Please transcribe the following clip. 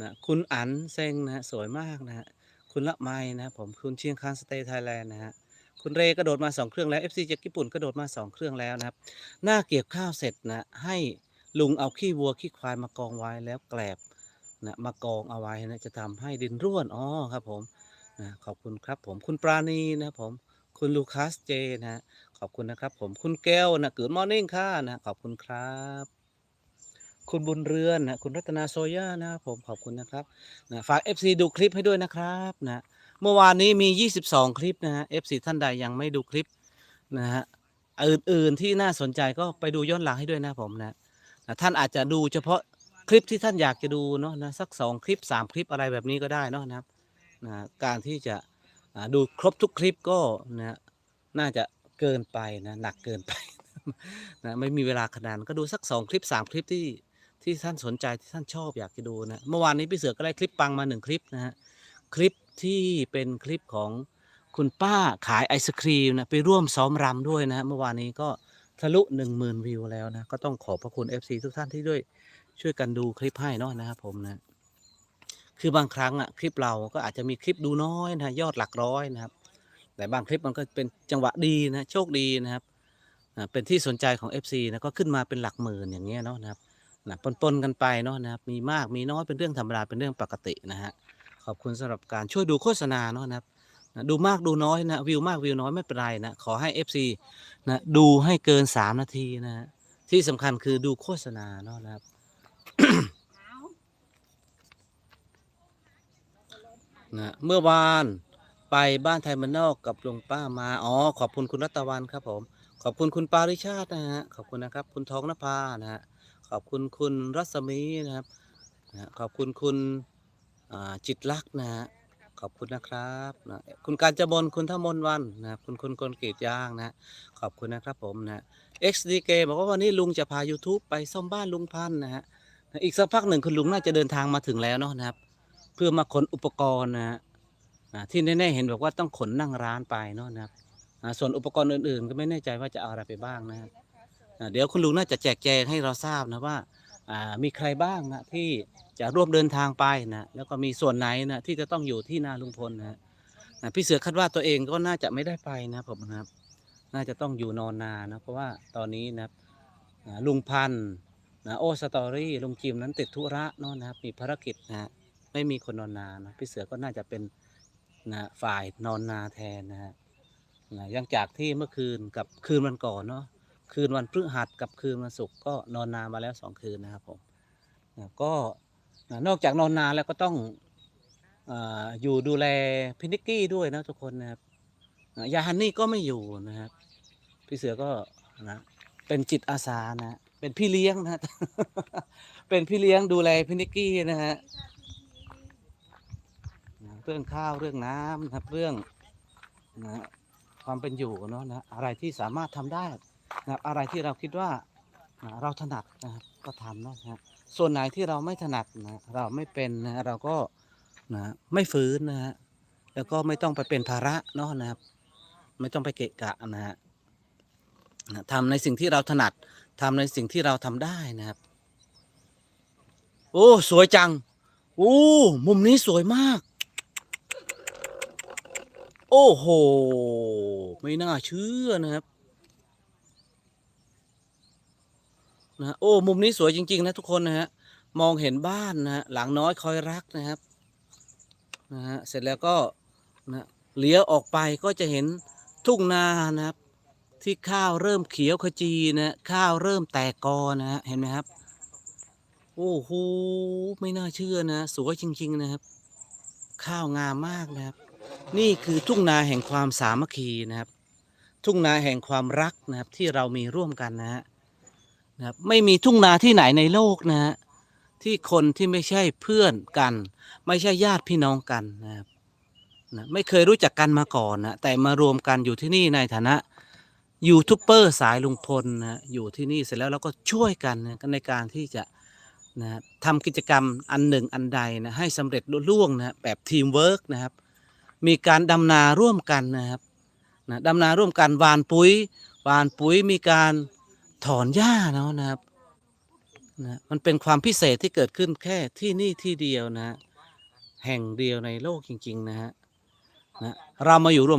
นะคุณอันเซ็งนะฮะสวยมากนะฮะคุณละไมนะผมคุณเชียงคานสเตย์ไทยแลนด์นะฮะคุณเรกระโดดมาสองเครื่องแล้ว FC จากญี่ปุ่นกระโดดมาสองเครื่องแล้วนะครับ หน้าเกี่ยวข้าวเสร็จนะให้ลุงเอาขี้วัวขี้ควายมากองไว้แล้วแกลบนะมากองเอาไว้นะจะทำให้ดินร่วนอ๋อครับผมนะขอบคุณครับผมคุณปราณีนะผมคุณลูคัสเจนะขอบคุณนะครับผมคุณแก้วนะเกิดมอร์นิ่งค่ะนะขอบคุณครับ คุณบุญเรือนนะคุณรัตนาโซย่านะครับผมขอบคุณนะครับนะฝาก FC ดูคลิปให้ด้วยนะครับนะเมื่อวานนี้มี 22 คลิปนะฮะ FC ท่านใดยังไม่ดูคลิปนะฮะอื่นๆที่น่าสนใจก็ไปดูย้อนหลังให้ด้วยนะผมนะนะท่านอาจจะดูเฉพาะคลิปที่ท่านอยากจะดูเนาะนะสัก 2 คลิป 3 คลิปอะไรแบบนี้ก็ได้เนาะนะครับนะการที่จะดูครบทุกคลิปก็นะน่าจะเกินไปนะหนักเกินไปนะไม่มีเวลาขนาดก็ดูสัก 2 คลิป 3 คลิปที่ ที่ท่านสนใจที่ท่านชอบอยากจะดูนะเมื่อวานนี้พี่เสือก็ได้คลิปปังมาหนึ่งคลิปนะฮะคลิปที่เป็นคลิปของคุณป้าขายไอศครีมนะไปร่วมซ้อมรำด้วยนะฮะเมื่อวานนี้ก็ทะลุหนึ่งหมื่นวิวแล้วนะก็ต้องขอบพระคุณ FC ทุกท่านที่ด้วยช่วยกันดูคลิปให้เนาะนะครับผมนะคือบางครั้งอะคลิปเราก็อาจจะมีคลิปดูน้อยนะยอดหลักร้อยนะครับ แต่บางคลิปมันก็เป็นจังหวะดีนะโชคดีนะครับเป็นที่สนใจของ FC นะก็ขึ้นมาเป็นหลักหมื่นอย่างเงี้ยเนาะนะครับ นะปนๆกันไปเนาะนะครับมีมากมีน้อยเป็นเรื่องธรรมดาเป็นเรื่องปกตินะฮะขอบคุณสำหรับการช่วยดูโฆษณาเนาะนะครับนะดูมากดูน้อยนะวิวมากวิวน้อยไม่เป็นไรนะขอให้ FC นะดูให้เกิน 3 นาทีนะฮะที่สำคัญคือดูโฆษณาเนาะนะครับ นะเมื่อวานไปบ้านไทยมันนอกกับลุงป้ามาอ๋อขอบคุณคุณรัตวันครับผมขอบคุณคุณปาริชาตินะฮะขอบคุณนะครับคุณทองนภานะฮะ ขอบคุณคุณรัศมีนะครับนะขอบคุณคุณจิตลักษณ์นะฮะขอบคุณนะครับนะคุณการจบนคุณทมนวันนะครับคุณคุณคนกรีดยางนะฮะขอบคุณนะครับผมนะ XDK บอกว่าวันนี้ลุงจะพา YouTube ไปซ่อมบ้านลุงพันนะฮะอีกสักพักหนึ่งคุณลุงน่าจะเดินทางมาถึงแล้วเนาะนะครับ เพื่อมาขนอุปกรณ์นะฮะที่แน่ๆเห็นบอกว่าต้องขนนั่งร้านไปเนาะนะครับส่วนอุปกรณ์อื่นๆ ก็ไม่แน่ใจว่าจะเอาอะไรไปบ้างนะ เดี๋ยวคุณลุงน่าจะแจกแจงให้เราทราบนะว่าามีใครบ้างนะที่จะร่วมเดินทางไปนะแล้วก็มีส่วนไหนนะที่จะต้องอยู่ที่นาลุงพลนะนะพี่เสือคาดว่าตัวเองก็น่าจะไม่ได้ไปนะผมนะครับ น่าจะต้องอยู่นอนนานะเพราะว่าตอนนี้นะลุงพันธ์นะโอสตอรี่ลุงจิมนั้นติดธุระเนาะนะครับมีภารกิจนะฮะไม่มีคนนอนนานะพี่เสือก็น่าจะเป็นนะฝ่ายนอนนาแทนนะฮะนะยังจากที่เมื่อคืนกับคืนวันก่อนเนาะ คืนวันพฤหัสกับคืนวันศุกร์ก็นอนนามาแล้วสองคืนนะครับผมก็นอกจากนอนนาแล้วก็ต้องออยู่ดูแลพินิกกี้ด้วยนะทุกคนนะครับยาฮันนี่ก็ไม่อยู่นะครับ พี่เสือก็นะเป็นจิตอาสานะเป็นพี่เลี้ยงนะเป็นพี่เลี้ยงดูแลพินิกกี้นะฮะนะเรื่องข้าวเรื่องน้ำนะครับเรื่องนะความเป็นอยู่เนาะนะอะไรที่สามารถทำได้ นะครับอะไรที่เราคิดว่าเราถนัดนะครับก็ทำนะฮะส่วนไหนที่เราไม่ถนัดนะเราไม่เป็นนะเราก็นะไม่ฟื้นนะฮะแล้วก็ไม่ต้องไปเป็นภาระเนาะนะครับ ไม่ต้องไปเกะกะนะฮะทำในสิ่งที่เราถนัดทำในสิ่งที่เราทำได้นะครับ โอ้สวยจังโอ้มุมนี้สวยมาก โอ้โห ไม่น่าเชื่อนะครับ นะฮะโอ้มุมนี้สวยจริง ๆ นะทุกคนนะฮะมองเห็นบ้านนะฮะหลังน้อยคอยรักนะครับนะฮะเสร็จแล้วก็นะเลี้ยวออกไปก็จะเห็นทุ่งนานะครับ ที่ข้าวเริ่มเขียวขจีนะข้าวเริ่มแตกกอนะฮะเห็นไหมครับ โอ้โหไม่น่าเชื่อนะ สวยจริง ๆ นะครับ ข้าวงามมากนะครับ นี่คือทุ่งนาแห่งความสามัคคีนะครับ ทุ่งนาแห่งความรักนะครับที่เรามีร่วมกันนะฮะ นะครับไม่มีทุ่งนาที่ไหนในโลกนะฮะที่คนที่ไม่ใช่เพื่อนกัน ไม่ใช่ญาติพี่น้องกันนะครับนะไม่เคยรู้จักกันมาก่อนนะแต่มารวมกันอยู่ที่นี่ในฐานะยูทูบเบอร์สายลุงพลนะอยู่ที่นี่เสร็จแล้วเราก็ช่วยกันนะในการที่จะนะทำกิจกรรมอันหนึ่งอันใดนะให้สำเร็จลุล่วงนะแบบทีมเวิร์กนะครับมีการดำนาร่วมกันนะครับนะดำนาร่วมกันหวานปุ๋ยหวานปุ๋ยมีการ ถอนหญ้าเนาะนะครับนะมันเป็นความพิเศษที่เกิดขึ้นแค่ที่นี่ที่เดียวนะฮะแห่งเดียวในโลกจริง ๆ นะฮะนะเรามาอยู่รวม